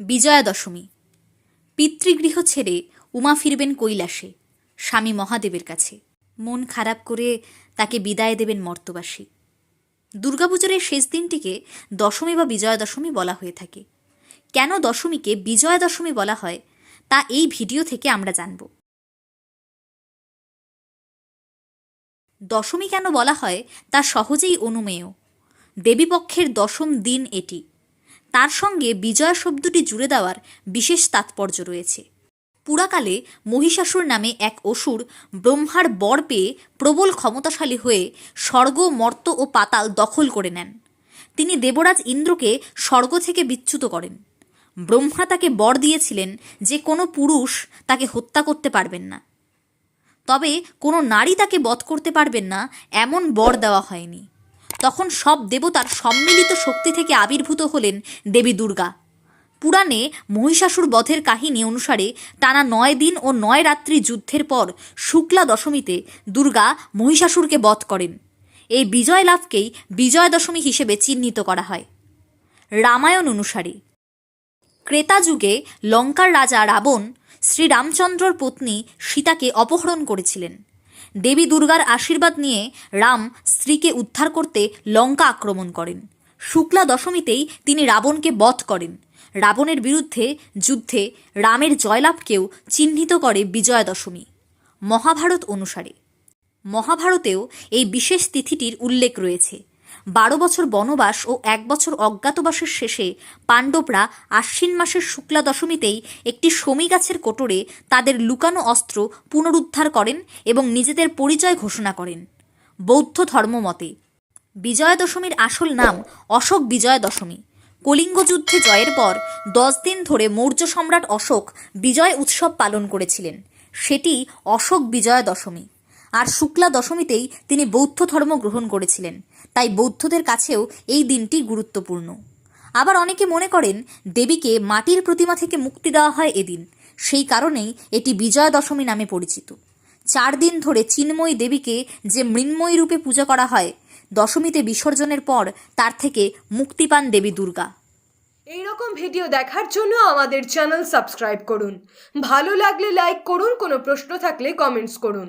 বিজয়া দশমী পিতৃগৃহ ছেড়ে উমা ফিরবেন কৈলাসে, স্বামী মহাদেবের কাছে। মন খারাপ করে তাকে বিদায় দেবেন মর্তবাসী। দুর্গাপুজোর এই শেষ দিনটিকে দশমী বা বিজয়া দশমী বলা হয়ে থাকে। কেন দশমীকে বিজয়া দশমী বলা হয়, তা এই ভিডিও থেকে আমরা জানব। দশমী কেন বলা হয়, তা সহজেই অনুমেয়। দেবীপক্ষের দশম দিন এটি। তার সঙ্গে বিজয়া শব্দটি জুড়ে দেওয়ার বিশেষ তাৎপর্য রয়েছে। পুরাকালে মহিষাসুর নামে এক অসুর ব্রহ্মার বর পেয়ে প্রবল ক্ষমতাশালী হয়ে স্বর্গ, মর্ত ও পাতাল দখল করে নেন। তিনি দেবরাজ ইন্দ্রকে স্বর্গ থেকে বিচ্যুত করেন। ব্রহ্মা তাকে বর দিয়েছিলেন যে কোনো পুরুষ তাকে হত্যা করতে পারবেন না। তবে কোনো নারী তাকে বধ করতে পারবেন না, এমন বর দেওয়া হয়নি। তখন সব দেবতার সম্মিলিত শক্তি থেকে আবির্ভূত হলেন দেবী দুর্গা। পুরাণে মহিষাসুর বধের কাহিনী অনুসারে টানা নয় দিন ও নয় রাত্রি যুদ্ধের পর শুক্লা দশমীতে দুর্গা মহিষাসুরকে বধ করেন। এই বিজয় লাভকেই বিজয় দশমী হিসেবে চিহ্নিত করা হয়। রামায়ণ অনুসারে ক্রেতা যুগে লঙ্কার রাজা রাবণ শ্রীরামচন্দ্রর পত্নী সীতাকে অপহরণ করেছিলেন। দেবী দুর্গার আশীর্বাদ নিয়ে রাম স্ত্রীকে উদ্ধার করতে লঙ্কা আক্রমণ করেন। শুক্লা দশমীতেই তিনি রাবণকে বধ করেন। রাবণের বিরুদ্ধে যুদ্ধে রামের জয়লাভকেও চিহ্নিত করে বিজয়া দশমী। মহাভারত অনুসারে। মহাভারতেও এই বিশেষ তিথিটির উল্লেখ রয়েছে। বারো বছর বনবাস ও এক বছর অজ্ঞাতবাসের শেষে পাণ্ডবরা আশ্বিন মাসের শুক্লা দশমীতেই একটি শমী গাছের কোটরে তাদের লুকানো অস্ত্র পুনরুদ্ধার করেন এবং নিজেদের পরিচয় ঘোষণা করেন। বৌদ্ধ ধর্মমতে বিজয়া দশমীর আসল নাম অশোক বিজয়া দশমী। কলিঙ্গ যুদ্ধে জয়ের পর দশ দিন ধরে মৌর্য সম্রাট অশোক বিজয় উৎসব পালন করেছিলেন। সেটি অশোক বিজয়া দশমী। আর শুক্লা দশমীতেই তিনি বৌদ্ধ ধর্ম গ্রহণ করেছিলেন। তাই বৌদ্ধদের কাছেও এই দিনটি গুরুত্বপূর্ণ। আবার অনেকে মনে করেন, দেবীকে মাটির প্রতিমা থেকে মুক্তি দেওয়া হয় এদিন। সেই কারণেই এটি বিজয়া দশমী নামে পরিচিত। চার দিন ধরে চিন্ময়ী দেবীকে যে মৃন্ময়ী রূপে পূজা করা হয়, দশমীতে বিসর্জনের পর তার থেকে মুক্তি পান দেবী দুর্গা। এই রকম ভিডিও দেখার জন্য আমাদের চ্যানেল সাবস্ক্রাইব করুন। ভালো লাগলে লাইক করুন, কোনো প্রশ্ন থাকলে কমেন্টস করুন।